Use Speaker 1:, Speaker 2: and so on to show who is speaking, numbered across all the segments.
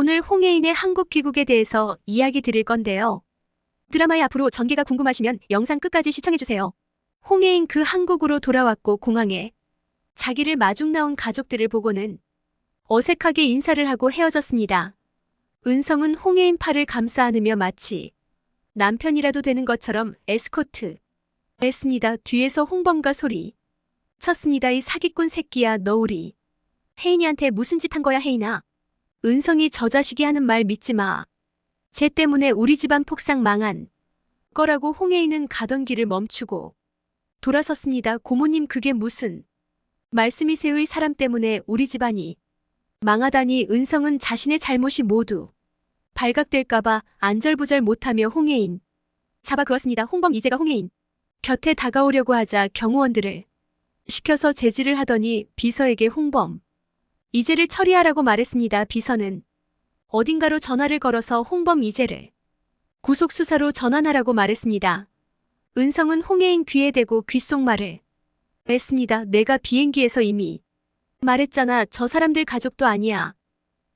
Speaker 1: 오늘 홍혜인의 한국 귀국에 대해서 이야기 드릴 건데요. 드라마의 앞으로 전개가 궁금하시면 영상 끝까지 시청해주세요. 홍혜인 그 한국으로 돌아왔고 공항에 자기를 마중 나온 가족들을 보고는 어색하게 인사를 하고 헤어졌습니다. 은성은 홍혜인 팔을 감싸 안으며 마치 남편이라도 되는 것처럼 에스코트 했습니다. 뒤에서 홍범과 소리 쳤습니다. 이 사기꾼 새끼야 너 우리 혜인이한테 무슨 짓 한 거야 혜인아. 은성이 저 자식이 하는 말 믿지 마. 쟤 때문에 우리 집안 폭삭 망한 거라고 홍혜인은 가던 길을 멈추고 돌아섰습니다. 고모님 그게 무슨 말씀이세요이 사람 때문에 우리 집안이 망하다니 은성은 자신의 잘못이 모두 발각될까봐 안절부절 못하며 홍혜인 잡아 그었습니다. 홍범 이제가 홍혜인 곁에 다가오려고 하자 경호원들을 시켜서 제지를 하더니 비서에게 홍범 이제를 처리하라고 말했습니다. 비서는 어딘가로 전화를 걸어서 홍범 이제를 구속 수사로 전환하라고 말했습니다. 은성은 홍혜인 귀에 대고 귓속말을 했습니다. 내가 비행기에서 이미 말했잖아. 저 사람들 가족도 아니야.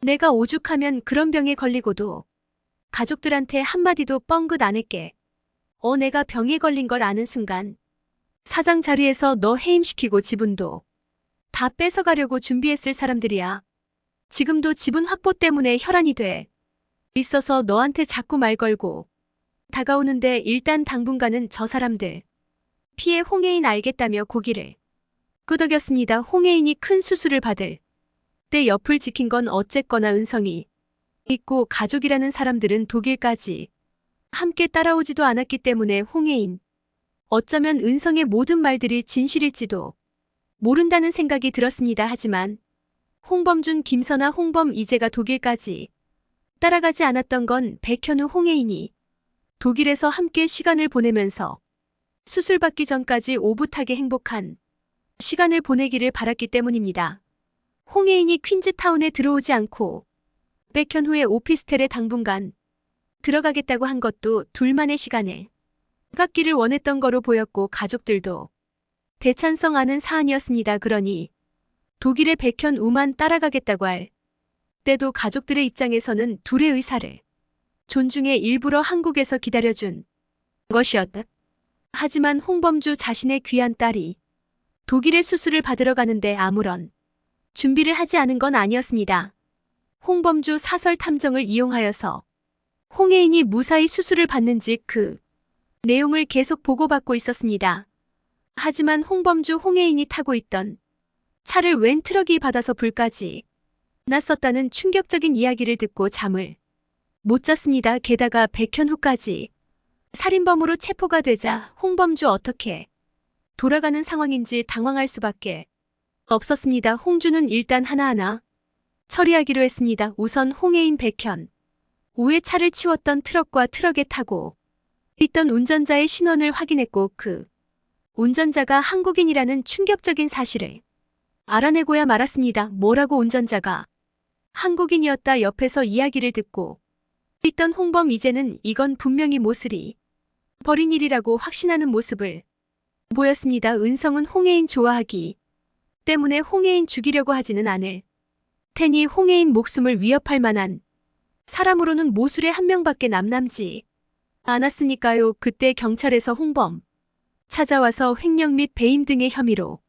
Speaker 1: 내가 오죽하면 그런 병에 걸리고도 가족들한테 한마디도 뻥긋 안 했게. 어 내가 병에 걸린 걸 아는 순간 사장 자리에서 너 해임시키고 지분도 다 뺏어가려고 준비했을 사람들이야. 지금도 지분 확보 때문에 혈안이 돼. 있어서 너한테 자꾸 말 걸고 다가오는데 일단 당분간은 저 사람들 피해 홍혜인 알겠다며 고기를 끄덕였습니다. 홍혜인이 큰 수술을 받을 때 옆을 지킨 건 어쨌거나 은성이 있고 가족이라는 사람들은 독일까지 함께 따라오지도 않았기 때문에 홍혜인 어쩌면 은성의 모든 말들이 진실일지도 모른다는 생각이 들었습니다. 하지만 홍범준, 김선아, 홍범, 이재가 독일까지 따라가지 않았던 건 백현우, 홍혜인이 독일에서 함께 시간을 보내면서 수술 받기 전까지 오붓하게 행복한 시간을 보내기를 바랐기 때문입니다. 홍혜인이 퀸즈타운에 들어오지 않고 백현후의 오피스텔에 당분간 들어가겠다고 한 것도 둘만의 시간에 깎기를 원했던 거로 보였고 가족들도 대찬성하는 사안이었습니다. 그러니 독일의 백현 우만 따라가겠다고 할 때도 가족들의 입장에서는 둘의 의사를 존중해 일부러 한국에서 기다려준 것이었다. 하지만 홍범주 자신의 귀한 딸이 독일의 수술을 받으러 가는데 아무런 준비를 하지 않은 건 아니었습니다. 홍범주 사설 탐정을 이용하여서 홍혜인이 무사히 수술을 받는지 그 내용을 계속 보고받고 있었습니다. 하지만 홍범주 홍혜인이 타고 있던 차를 웬 트럭이 받아서 불까지 났었다는 충격적인 이야기를 듣고 잠을 못 잤습니다. 게다가 백현후까지 살인범으로 체포가 되자 홍범주 어떻게 돌아가는 상황인지 당황할 수밖에 없었습니다. 홍주는 일단 하나하나 처리하기로 했습니다. 우선 홍혜인 백현 우에 차를 치웠던 트럭과 트럭에 타고 있던 운전자의 신원을 확인했고 그 운전자가 한국인이라는 충격적인 사실을 알아내고야 말았습니다. 뭐라고 운전자가 한국인이었다 옆에서 이야기를 듣고 있던 홍범 이제는 이건 분명히 모슬이 버린 일이라고 확신하는 모습을 보였습니다. 은성은 홍혜인 좋아하기 때문에 홍혜인 죽이려고 하지는 않을 테니 홍혜인 목숨을 위협할 만한 사람으로는 모술의 한 명밖에 남남지 않았으니까요. 그때 경찰에서 홍범 찾아와서 횡령 및 배임 등의 혐의로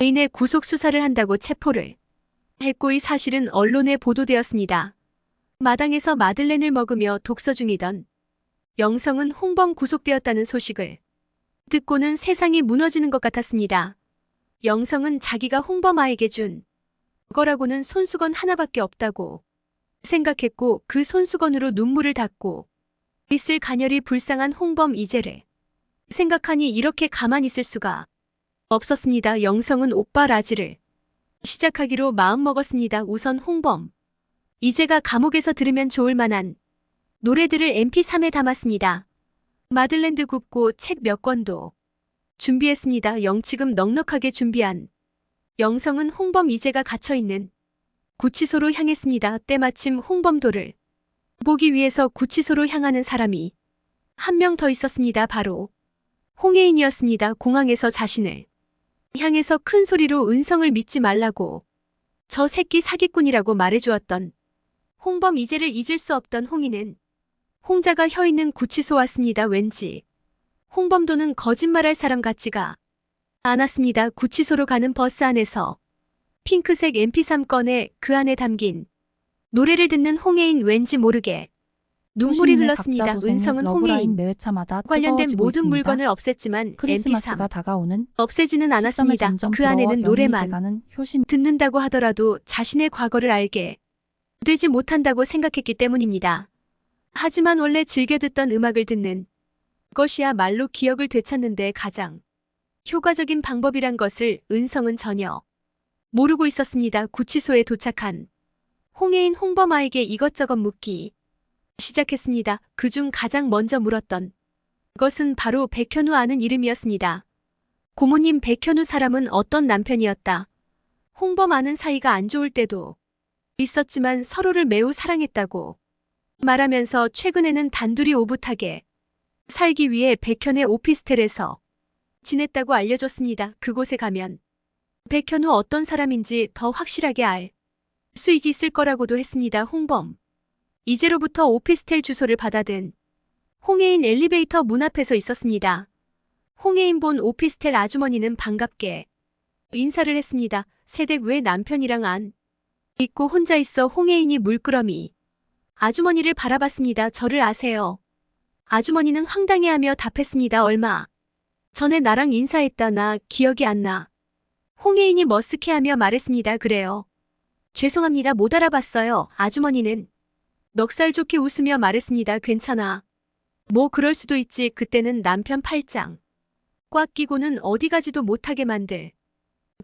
Speaker 1: 의인의 구속 수사를 한다고 체포를 했고 이 사실은 언론에 보도되었습니다. 마당에서 마들렌을 먹으며 독서 중이던 영성은 홍범 구속되었다는 소식을 듣고는 세상이 무너지는 것 같았습니다. 영성은 자기가 홍범아에게 준 거라고는 손수건 하나밖에 없다고 생각했고 그 손수건으로 눈물을 닦고 있을 가녀리 불쌍한 홍범 이제를 생각하니 이렇게 가만히 있을 수가 없었습니다. 영성은 오빠 라지를 시작하기로 마음먹었습니다. 우선 홍범. 이제가 감옥에서 들으면 좋을 만한 노래들을 mp3에 담았습니다. 마들렌드 굽고 책 몇 권도 준비했습니다. 영치금 넉넉하게 준비한 영성은 홍범 이제가 갇혀있는 구치소로 향했습니다. 때마침 홍범도를 보기 위해서 구치소로 향하는 사람이 한 명 더 있었습니다. 바로 홍혜인이었습니다. 공항에서 자신을 향해서 큰 소리로 은성을 믿지 말라고 저 새끼 사기꾼이라고 말해주었던 홍범 이제를 잊을 수 없던 홍이는 홍자가 혀 있는 구치소 왔습니다. 왠지 홍범도는 거짓말할 사람 같지가 않았습니다. 구치소로 가는 버스 안에서 핑크색 MP3 꺼내 그 안에 담긴 노래를 듣는 홍혜인 왠지 모르게 눈물이 흘렀습니다. 은성은 홍혜인
Speaker 2: 매회차마다
Speaker 1: 관련된 모든
Speaker 2: 있습니다.
Speaker 1: 물건을 없앴지만
Speaker 2: 크리스마스가
Speaker 1: MP3
Speaker 2: 다가오는
Speaker 1: 없애지는 않았습니다. 그 안에는 노래만
Speaker 2: 효심
Speaker 1: 듣는다고 하더라도 자신의 과거를 알게 되지 못한다고 생각했기 때문입니다. 하지만 원래 즐겨 듣던 음악을 듣는 것이야말로 기억을 되찾는데 가장 효과적인 방법이란 것을 은성은 전혀 모르고 있었습니다. 구치소에 도착한 홍혜인 홍범아에게 이것저것 묻기 시작했습니다. 그중 가장 먼저 물었던 것은 바로 백현우 아는 이름이었습니다. 고모님 백현우 사람은 어떤 남편이었다. 홍범 아는 사이가 안 좋을 때도 있었지만 서로를 매우 사랑했다고 말하면서 최근에는 단둘이 오붓하게 살기 위해 백현의 오피스텔에서 지냈다고 알려줬습니다. 그곳에 가면 백현우 어떤 사람인지 더 확실하게 알 수 있을 거라고도 했습니다. 홍범. 이제로부터 오피스텔 주소를 받아든 홍혜인 엘리베이터 문 앞에서 있었습니다. 홍혜인 본 오피스텔 아주머니는 반갑게 인사를 했습니다. 세댁 왜 남편이랑 안 있고 혼자 있어 홍혜인이 물끄러미 아주머니를 바라봤습니다. 저를 아세요. 아주머니는 황당해하며 답했습니다. 얼마 전에 나랑 인사했다 나 기억이 안 나. 홍혜인이 머쓱해하며 말했습니다. 그래요. 죄송합니다. 못 알아봤어요. 아주머니는 넉살 좋게 웃으며 말했습니다. 괜찮아. 뭐 그럴 수도 있지. 그때는 남편 팔짱 꽉 끼고는 어디 가지도 못하게 만들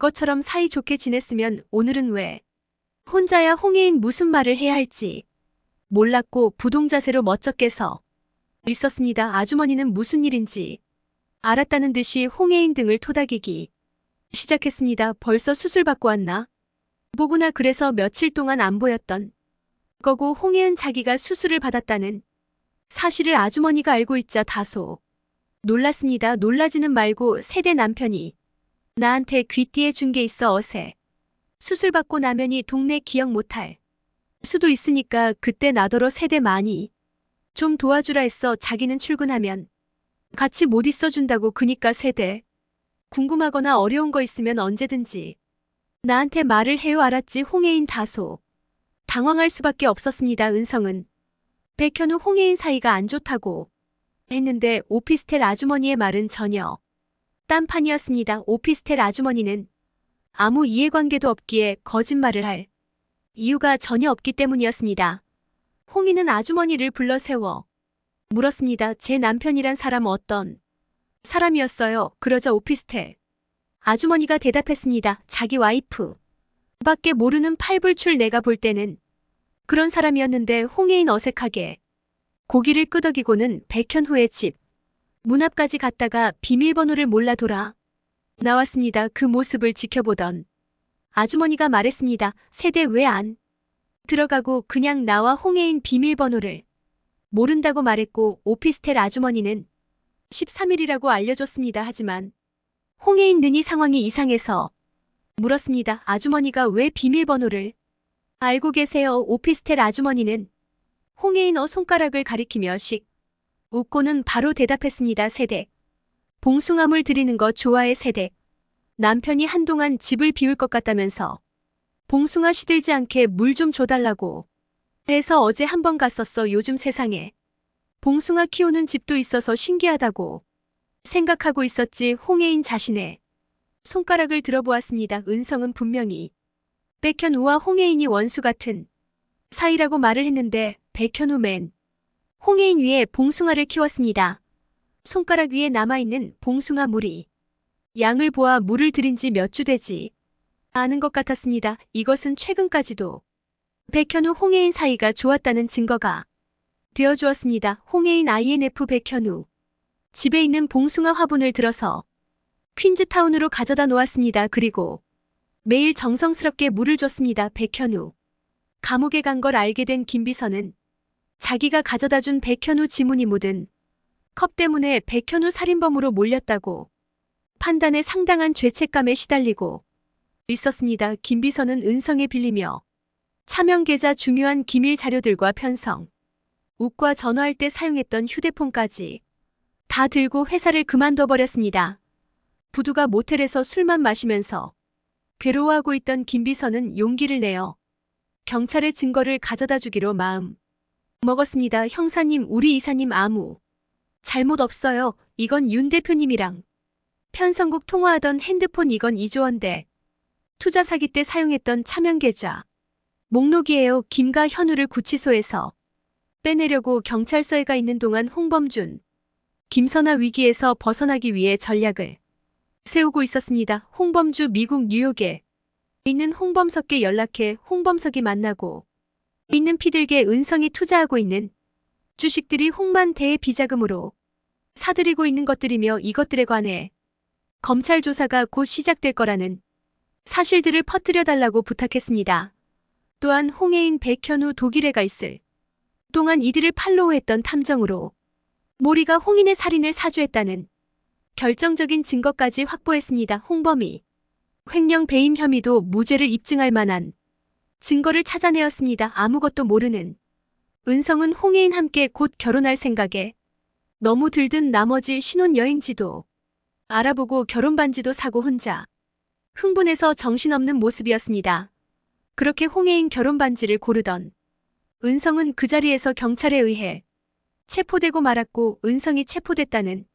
Speaker 1: 것처럼 사이좋게 지냈으면 오늘은 왜 혼자야 홍혜인 무슨 말을 해야 할지 몰랐고 부동자세로 멋쩍게 서 있었습니다. 아주머니는 무슨 일인지 알았다는 듯이 홍혜인 등을 토닥이기 시작했습니다. 벌써 수술 받고 왔나? 보구나 그래서 며칠 동안 안 보였던 거고 홍혜은 자기가 수술을 받았다는 사실을 아주머니가 알고 있자 다소 놀랐습니다. 놀라지는 말고 세대 남편이 나한테 귀띠에 준 게 있어 어세. 수술 받고 나면이 동네 기억 못할 수도 있으니까 그때 나더러 세대 많이 좀 도와주라 했어 자기는 출근하면 같이 못 있어준다고 그니까 세대 궁금하거나 어려운 거 있으면 언제든지 나한테 말을 해요 알았지 홍혜인 다소 당황할 수밖에 없었습니다 은성은 백현우 홍혜인 사이가 안 좋다고 했는데 오피스텔 아주머니의 말은 전혀 딴판이었습니다. 오피스텔 아주머니는 아무 이해관계도 없기에 거짓말을 할 이유가 전혀 없기 때문이었습니다. 홍이는 아주머니를 불러 세워 물었습니다. 제 남편이란 사람 어떤 사람이었어요. 그러자 오피스텔 아주머니가 대답했습니다. 자기 와이프 밖에 모르는 팔불출 내가 볼 때는 그런 사람이었는데 홍혜인 어색하게 고기를 끄덕이고는 백현후의 집 문 앞까지 갔다가 비밀번호를 몰라 돌아 나왔습니다. 그 모습을 지켜보던 아주머니가 말했습니다. 세대 왜 안 들어가고 그냥 나와 홍혜인 비밀번호를 모른다고 말했고 오피스텔 아주머니는 13일이라고 알려줬습니다. 하지만 홍혜인 능이 상황이 이상해서 물었습니다. 아주머니가 왜 비밀번호를 알고 계세요? 오피스텔 아주머니는 홍혜인 어 손가락을 가리키며 씩 웃고는 바로 대답했습니다. 세대. 봉숭아물 드리는 거 좋아해 세대. 남편이 한동안 집을 비울 것 같다면서 봉숭아 시들지 않게 물 좀 줘달라고 해서 어제 한 번 갔었어. 요즘 세상에 봉숭아 키우는 집도 있어서 신기하다고 생각하고 있었지 홍혜인 자신의 손가락을 들어보았습니다. 은성은 분명히 백현우와 홍혜인이 원수 같은 사이라고 말을 했는데 백현우 맨 홍혜인 위에 봉숭아를 키웠습니다. 손가락 위에 남아있는 봉숭아 물이 양을 보아 물을 들인 지 몇 주 되지 않은 것 같았습니다. 이것은 최근까지도 백현우 홍혜인 사이가 좋았다는 증거가 되어주었습니다. 홍혜인 INF 백현우 집에 있는 봉숭아 화분을 들어서 퀸즈타운으로 가져다 놓았습니다. 그리고 매일 정성스럽게 물을 줬습니다. 백현우 감옥에 간 걸 알게 된 김비서는 자기가 가져다 준 백현우 지문이 묻은 컵 때문에 백현우 살인범으로 몰렸다고 판단에 상당한 죄책감에 시달리고 있었습니다. 김비서는 은성에 빌리며 차명 계좌 중요한 기밀 자료들과 편성, 웃과 전화할 때 사용했던 휴대폰까지 다 들고 회사를 그만둬 버렸습니다. 부두가 모텔에서 술만 마시면서 괴로워하고 있던 김비서는 용기를 내어 경찰에 증거를 가져다 주기로 마음 먹었습니다. 형사님, 우리 이사님 아무 잘못 없어요. 이건 윤 대표님이랑 편성국 통화하던 핸드폰 이건 이조원대 투자 사기 때 사용했던 차명 계좌 목록이에요. 김과 현우를 구치소에서 빼내려고 경찰서에 가 있는 동안 홍범준 김선아 위기에서 벗어나기 위해 전략을 세우고 있었습니다. 홍범주 미국 뉴욕에 있는 홍범석께 연락해 홍범석이 만나고 있는 피들게 은성이 투자하고 있는 주식들이 홍만 대의 비자금으로 사들이고 있는 것들이며 이것들에 관해 검찰 조사가 곧 시작될 거라는 사실들을 퍼뜨려 달라고 부탁했습니다. 또한 홍해인 백현우 독일에 가 있을 동안 이들을 팔로우했던 탐정으로 모리가 홍인의 살인을 사주했다는 결정적인 증거까지 확보했습니다. 홍범이 횡령 배임 혐의도 무죄를 입증할 만한 증거를 찾아내었습니다. 아무것도 모르는 은성은 홍해인 함께 곧 결혼할 생각에 너무 들든 나머지 신혼여행지도 알아보고 결혼 반지도 사고 혼자 흥분해서 정신없는 모습이었습니다. 그렇게 홍해인 결혼 반지를 고르던 은성은 그 자리에서 경찰에 의해 체포되고 말았고 은성이 체포됐다는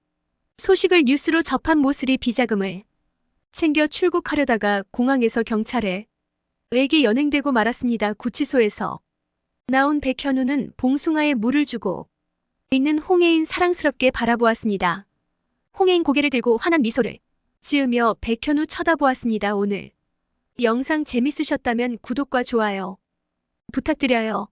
Speaker 1: 소식을 뉴스로 접한 모슬이 비자금을 챙겨 출국하려다가 공항에서 경찰에 에게 연행되고 말았습니다. 구치소에서 나온 백현우는 봉숭아에 물을 주고 있는 홍해인 사랑스럽게 바라보았습니다. 홍해인 고개를 들고 환한 미소를 지으며 백현우 쳐다보았습니다. 오늘 영상 재밌으셨다면 구독과 좋아요 부탁드려요.